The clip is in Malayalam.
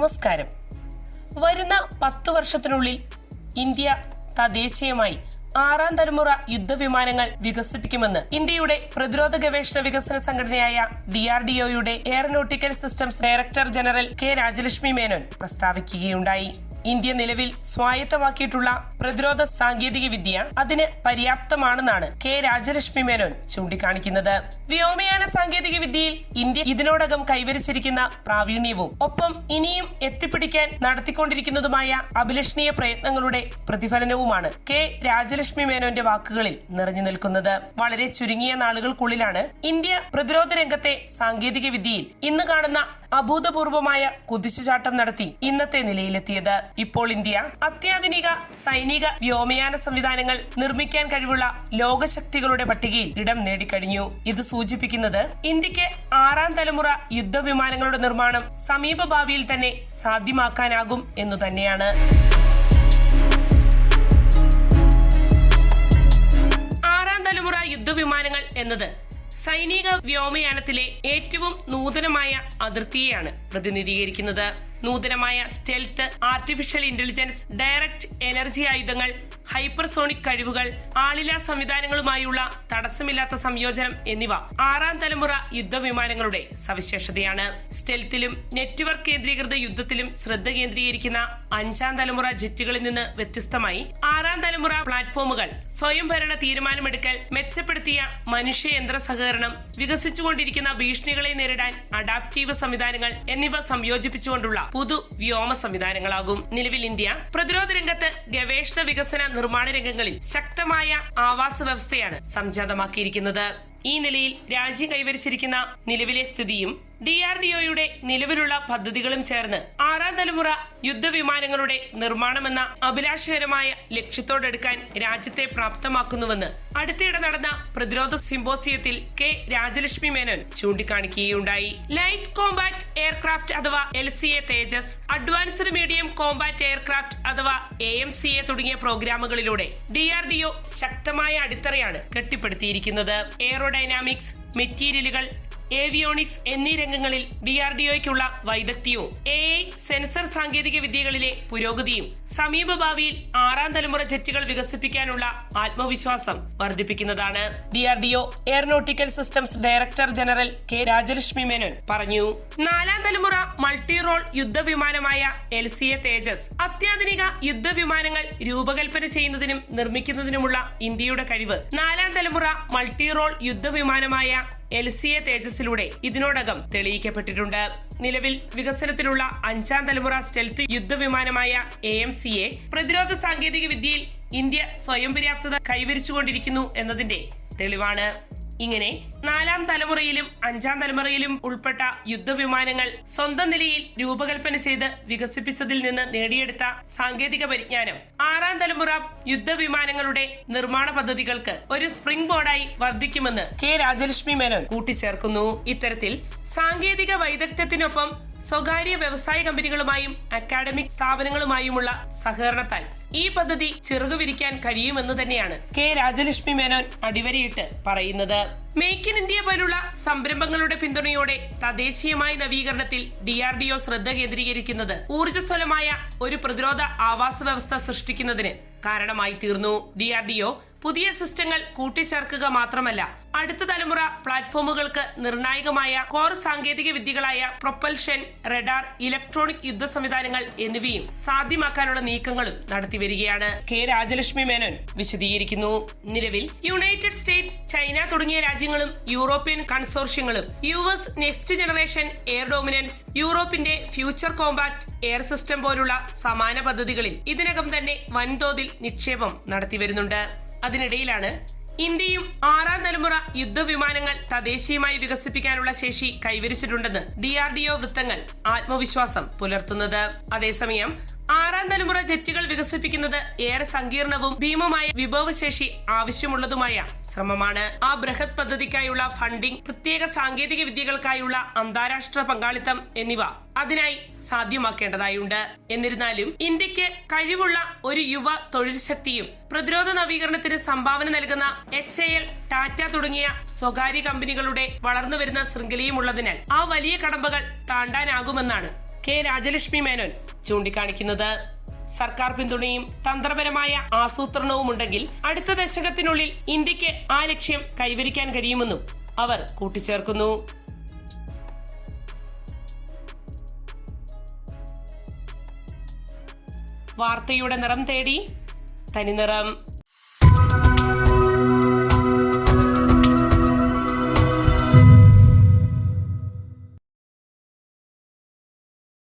നമസ്കാരം. വരുന്ന പത്തു വർഷത്തിനുള്ളിൽ ഇന്ത്യ തദ്ദേശീയമായി ആറാം തലമുറ യുദ്ധവിമാനങ്ങൾ വികസിപ്പിക്കുമെന്ന് ഇന്ത്യയുടെ പ്രതിരോധ ഗവേഷണ വികസന സംഘടനയായ ഡി ആർ ഡി ഒയുടെ aeronautical systems director general K Rajalakshmi Menon പ്രസ്താവിക്കുകയുണ്ടായി. India നിലവിൽ സ്വായത്തമാക്കിയിട്ടുള്ള പ്രതിരോധ സാങ്കേതിക വിദ്യ അതിന് പര്യാപ്തമാണെന്നാണ് കെ രാജലക്ഷ്മി മേനോൻ ചൂണ്ടിക്കാണിക്കുന്നത്. വ്യോമയാന സാങ്കേതിക വിദ്യയിൽ ഇന്ത്യ ഇതിനോടകം കൈവരിച്ചിരിക്കുന്ന പ്രാവീണ്യവും ഒപ്പം ഇനിയും എത്തിപ്പിടിക്കാൻ നടത്തിക്കൊണ്ടിരിക്കുന്നതുമായ അഭിലഷണീയ പ്രയത്നങ്ങളുടെ പ്രതിഫലനവുമാണ് കെ രാജലക്ഷ്മി മേനോന്റെ വാക്കുകളിൽ നിറഞ്ഞു നിൽക്കുന്നത്. വളരെ ചുരുങ്ങിയ നാളുകൾക്കുള്ളിലാണ് ഇന്ത്യ പ്രതിരോധ രംഗത്തെ സാങ്കേതിക വിദ്യയിൽ ഇന്ന് കാണുന്ന അഭൂതപൂർവമായ കുതിച്ചുചാട്ടം നടത്തി ഇന്നത്തെ നിലയിലെത്തിയത്. ഇപ്പോൾ ഇന്ത്യ അത്യാധുനിക സൈനിക വ്യോമയാന സംവിധാനങ്ങൾ നിർമ്മിക്കാൻ കഴിവുള്ള ലോകശക്തികളുടെ പട്ടികയിൽ ഇടം നേടിക്കഴിഞ്ഞു. ഇത് സൂചിപ്പിക്കുന്നത് ഇന്ത്യയ്ക്ക് ആറാം തലമുറ യുദ്ധവിമാനങ്ങളുടെ നിർമ്മാണം സമീപ ഭാവിയിൽ തന്നെ സാധ്യമാക്കാനാകും എന്നു തന്നെയാണ്. ആറാം തലമുറ യുദ്ധവിമാനങ്ങൾ എന്നത് സൈനിക വ്യോമയാനത്തിലെ ഏറ്റവും നൂതനമായ അതിർത്തിയെയാണ് പ്രതിനിധീകരിക്കുന്നത്. നൂതനമായ stealth artificial intelligence direct energy ആയുധങ്ങൾ ഹൈപ്പർസോണിക് കഴിവുകൾ ആളില സംവിധാനങ്ങളുമായുള്ള തടസ്സമില്ലാത്ത സംയോജനം എന്നിവ ആറാം തലമുറ യുദ്ധവിമാനങ്ങളുടെ സവിശേഷതയാണ്. സ്റ്റെൽത്തിലും നെറ്റ്വർക്ക് കേന്ദ്രീകൃത യുദ്ധത്തിലും ശ്രദ്ധ കേന്ദ്രീകരിക്കുന്ന അഞ്ചാം തലമുറ ജെറ്റുകളിൽ നിന്ന് വ്യത്യസ്തമായി ആറാം തലമുറ പ്ലാറ്റ്ഫോമുകൾ സ്വയംഭരണ തീരുമാനമെടുക്കൽ മെച്ചപ്പെടുത്തിയ മനുഷ്യയന്ത്ര സഹകരണം വികസിച്ചുകൊണ്ടിരിക്കുന്ന ഭീഷണികളെ നേരിടാൻ അഡാപ്റ്റീവ് സംവിധാനങ്ങൾ എന്നിവ സംയോജിപ്പിച്ചുകൊണ്ടുള്ള പുതു വ്യോമ സംവിധാനങ്ങളാകും. നിലവിൽ ഇന്ത്യ പ്രതിരോധ രംഗത്ത് ഗവേഷണ വികസന നിർമ്മാണ രംഗങ്ങളിൽ ശക്തമായ ആവാസ വ്യവസ്ഥയാണ് സംജാതമാക്കിയിരിക്കുന്നത്. ഈ നിലയിൽ രാജ്യം കൈവരിച്ചിരിക്കുന്ന നിലവിലെ സ്ഥിതിയും ഡി ആർ ഡി ഒയുടെ നിലവിലുള്ള പദ്ധതികളും ചേർന്ന് ആറാം തലമുറ യുദ്ധവിമാനങ്ങളുടെ നിർമ്മാണമെന്ന അഭിലാഷകരമായ ലക്ഷ്യത്തോടെടുക്കാൻ രാജ്യത്തെ പ്രാപ്തമാക്കുന്നുവെന്ന് അടുത്തിടെ നടന്ന പ്രതിരോധ സിംബോസിയത്തിൽ കെ രാജലക്ഷ്മി മേനോൻ ചൂണ്ടിക്കാണിക്കുകയുണ്ടായി. ലൈറ്റ് കോമ്പാറ്റ് എയർക്രാഫ്റ്റ് അഥവാ L C A Tejas advanced medium combat aircraft അഥവാ എ എം സി എ തുടങ്ങിയ പ്രോഗ്രാമുകളിലൂടെ ഡി ആർ ഡി ഒ ശക്തമായ അടിത്തറയാണ് കെട്ടിപ്പടുത്തിയിരിക്കുന്നത്. എയറോഡൈനാമിക്സ് മെറ്റീരിയലുകൾ ഏവിയോണിക്സ് എന്നീ രംഗങ്ങളിൽ ഡി ആർ ഡി ഒയ്ക്കുള്ള വൈദഗ്ധ്യവും എ ഐ സെൻസർ സാങ്കേതിക വിദ്യകളിലെ പുരോഗതിയും സമീപ ഭാവിയിൽ ആറാം തലമുറ ജെറ്റുകൾ വികസിപ്പിക്കാനുള്ള ആത്മവിശ്വാസം വർദ്ധിപ്പിക്കുന്നതാണ് D R D O aeronautical systems director general K Rajalakshmi Menon പറഞ്ഞു. നാലാം തലമുറ മൾട്ടി റോൾ യുദ്ധവിമാനമായ എൽ സി എ തേജസ് അത്യാധുനിക യുദ്ധവിമാനങ്ങൾ രൂപകൽപ്പന ചെയ്യുന്നതിനും നിർമ്മിക്കുന്നതിനുമുള്ള ഇന്ത്യയുടെ കഴിവ്. നാലാം തലമുറ മൾട്ടി റോൾ യുദ്ധവിമാനമായ എൽ സി എ തേജസിലൂടെ ഇതിനോടകം തെളിയിക്കപ്പെട്ടിട്ടുണ്ട്. നിലവിൽ വികസനത്തിലുള്ള അഞ്ചാം തലമുറ സ്റ്റെൽത്ത് യുദ്ധവിമാനമായ എ എം സി എ പ്രതിരോധ സാങ്കേതിക വിദ്യയിൽ ഇന്ത്യ സ്വയം പര്യാപ്തത കൈവരിച്ചുകൊണ്ടിരിക്കുന്നു എന്നതിന്റെ തെളിവാണ്. ഇങ്ങനെ നാലാം തലമുറയിലും അഞ്ചാം തലമുറയിലും ഉൾപ്പെട്ട യുദ്ധവിമാനങ്ങൾ സ്വന്തം നിലയിൽ രൂപകൽപ്പന ചെയ്ത് വികസിപ്പിച്ചതിൽ നിന്ന് നേടിയെടുത്ത സാങ്കേതിക പരിജ്ഞാനം. ആറാം തലമുറ യുദ്ധവിമാനങ്ങളുടെ നിർമ്മാണ പദ്ധതികൾക്ക് ഒരു സ്പ്രിംഗ് ബോർഡായി വർദ്ധിക്കുമെന്ന് കെ രാജലക്ഷ്മി മേനോൻ കൂട്ടിച്ചേർക്കുന്നു. ഇത്തരത്തിൽ സാങ്കേതിക വൈദഗ്ധ്യത്തിനൊപ്പം സ്വകാര്യ വ്യവസായ കമ്പനികളുമായും അക്കാഡമിക് സ്ഥാപനങ്ങളുമായുമുള്ള സഹകരണത്താൽ ഈ പദ്ധതി ചെറുകുവിരിക്കാൻ കഴിയുമെന്ന് തന്നെയാണ് കെ രാജലക്ഷ്മി മേനോൻ അടിവരയിട്ട് പറയുന്നത്. മേക്ക് ഇൻ ഇന്ത്യ പോലുള്ള സംരംഭങ്ങളുടെ പിന്തുണയോടെ തദ്ദേശീയമായ നവീകരണത്തിൽ ഡി ആർ ഡി ഒ ശ്രദ്ധ കേന്ദ്രീകരിക്കുന്നത് ഊർജസ്വലമായ ഒരു പ്രതിരോധ ആവാസ വ്യവസ്ഥ സൃഷ്ടിക്കുന്നതിന് കാരണമായി തീർന്നു. ഡി ആർ ഡി ഒ പുതിയ സിസ്റ്റങ്ങൾ കൂട്ടിച്ചേർക്കുക മാത്രമല്ല അടുത്ത തലമുറ പ്ലാറ്റ്ഫോമുകൾക്ക് നിർണായകമായ കോർ സാങ്കേതിക വിദ്യകളായ പ്രൊപ്പൽഷൻ റഡാർ ഇലക്ട്രോണിക് യുദ്ധ സംവിധാനങ്ങൾ എന്നിവയും സാധ്യമാക്കാനുള്ള നീക്കങ്ങളും നടത്തിവരികയാണ്. കെ രാജലക്ഷ്മി മേനോൻ വിശദീകരിക്കുന്നു. നിലവിൽ യുണൈറ്റഡ് സ്റ്റേറ്റ്സ് ചൈന തുടങ്ങിയ രാജ്യങ്ങളും European കൺസോർഷ്യങ്ങളും U S next generation air dominance യൂറോപ്പിന്റെ ഫ്യൂച്ചർ കോമ്പാക്ട് എയർ സിസ്റ്റം പോലുള്ള സമാന പദ്ധതികളിൽ ഇതിനകം തന്നെ വൻതോതിൽ നിക്ഷേപം നടത്തിവരുന്നുണ്ട്. അതിനിടയിലാണ് ഇന്ത്യയും ആറാം തലമുറ യുദ്ധവിമാനങ്ങൾ തദ്ദേശീയമായി വികസിപ്പിക്കാനുള്ള ശേഷി കൈവരിച്ചിട്ടുണ്ടെന്ന് ഡി ആർ ഡി ഒ വൃത്തങ്ങൾ ആത്മവിശ്വാസം പുലർത്തുന്നത്. അതേസമയം ആറാം തലമുറ ജെറ്റുകൾ വികസിപ്പിക്കുന്നത് ഏറെ സങ്കീർണവും ഭീമമായ വിഭവശേഷി ആവശ്യമുള്ളതുമായ ശ്രമമാണ്. ആ ബൃഹത് പദ്ധതിക്കായുള്ള ഫണ്ടിംഗ് പ്രത്യേക സാങ്കേതിക വിദ്യകൾക്കായുള്ള അന്താരാഷ്ട്ര പങ്കാളിത്തം എന്നിവ അതിനായി സാധ്യമാക്കേണ്ടതായുണ്ട്. എന്നിരുന്നാലും ഇന്ത്യയ്ക്ക് കഴിവുള്ള ഒരു യുവ തൊഴിൽ ശക്തിയും പ്രതിരോധ നവീകരണത്തിന് സംഭാവന നൽകുന്ന എച്ച് എ എൽ ടാറ്റ തുടങ്ങിയ സ്വകാര്യ കമ്പനികളുടെ വളർന്നുവരുന്ന ശൃംഖലയും ഉള്ളതിനാൽ ആ വലിയ കടമ്പകൾ താണ്ടാനാകുമെന്നാണ് കെ രാജലക്ഷ്മി മേനോൻ ചൂണ്ടിക്കാണിക്കുന്നത്. സർക്കാർ പിന്തുണയും തന്ത്രപരമായ ആസൂത്രണവും ഉണ്ടെങ്കിൽ അടുത്ത ദശകത്തിനുള്ളിൽ ഇന്ത്യയ്ക്ക് ആ ലക്ഷ്യം കൈവരിക്കാൻ കഴിയുമെന്നും അവർ കൂട്ടിച്ചേർക്കുന്നു. വാർത്തയുടെ നിറം തേടി തനിനിറം